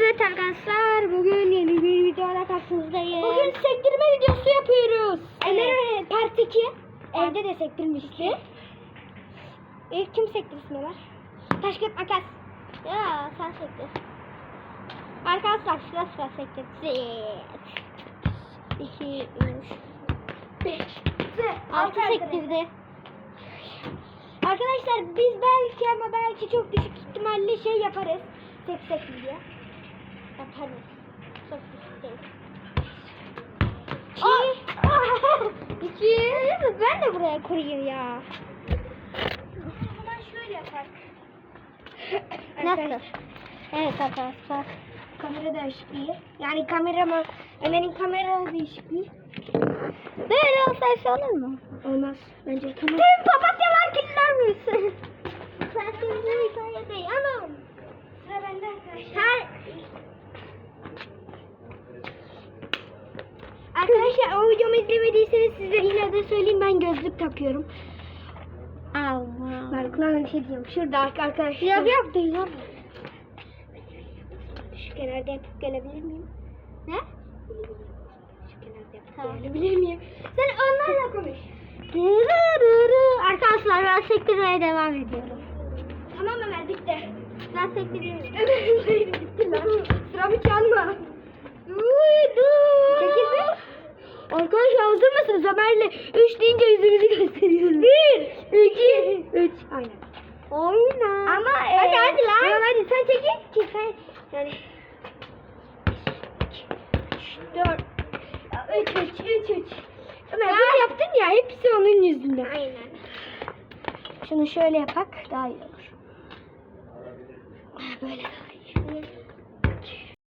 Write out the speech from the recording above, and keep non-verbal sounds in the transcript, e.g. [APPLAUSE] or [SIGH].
Evet arkadaşlar bugün yeni bir videoda karşınızdayız. Bugün sektirme videosu yapıyoruz. Evet. Emre part 2. Evde de sektirmişti. İlk kim sektirsin Ömer? Taş kağıt makas. Ya sen sektir. Arkadaşlar sıra sıra sektirsin. 2, 3, 5. 6 sektirdi. Arkadaşlar biz belki ama belki çok düşük ihtimalle şey yaparız. Seksek diye. Yaparız. Çok değil. İki. [LAUGHS] İki. Ben de buraya koyayım ya. O zaman şöyle yapar. [LAUGHS] Nasıl? Evet arkadaşlar. Kamera değişikliği. Yani kamera Ömer'in kamera değişikliği. Böyle olsaysa olur mu? Olmaz. Bence tamam. Tüm papatyalar kirler misin? Sen şimdi hikaye değil anam. Sıra bende arkadaşlar. Her Arkadaşlar o videomu izlemediyseniz size yine de söyleyeyim ben gözlük takıyorum. Allah. Ben kulağına bir şey diyeceğim. Şurada arkadaşlar. Yok yok değil yok. Şu kenarda yapıp gelebilir miyim? Ne? Şu kenarda yapıp Tamam. gelebilir miyim? Sen onlarla konuş. Arkadaşlar ben sektirmeye devam ediyorum. Tamam Ömer bitti. Ben sektiriyorum. [LAUGHS] Ömer bitti lan. Sıramı çalma. Uydu. Çekil bir. Arkadaşlar hazır mısınız? Ömer'le 3 deyince yüzümüzü gösteriyoruz. 1, 2, 3. Aynen. Oyna. Ama hadi e, hadi lan. Tamam hadi sen çekil ki sen yani 4 3 3 3 3 Ömer bunu yaptın ya hepsi onun yüzünden. Aynen. Şunu şöyle yapak daha iyi olur. Böyle.